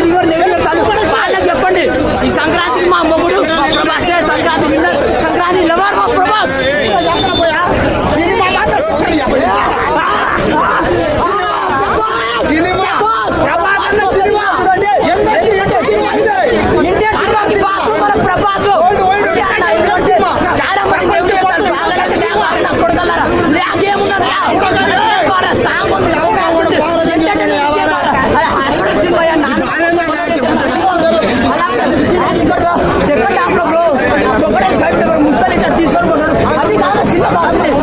Review negative చెప్తారు వాళ్ళకి చెప్పండి. ఈ సంక్రాంతికి మా మొగుడు మా ప్రభాస్ సంక్రాంతి విన్నర్? సంక్రాంతి లవర్ మా ప్రభాస్. చాలా మంది సాంగ్ ఉంది. कर दो सेकंड आप लोग लो पकड़े साइड पर मुस्तलिक तीसर बसड़ अधिकार सिंह बात में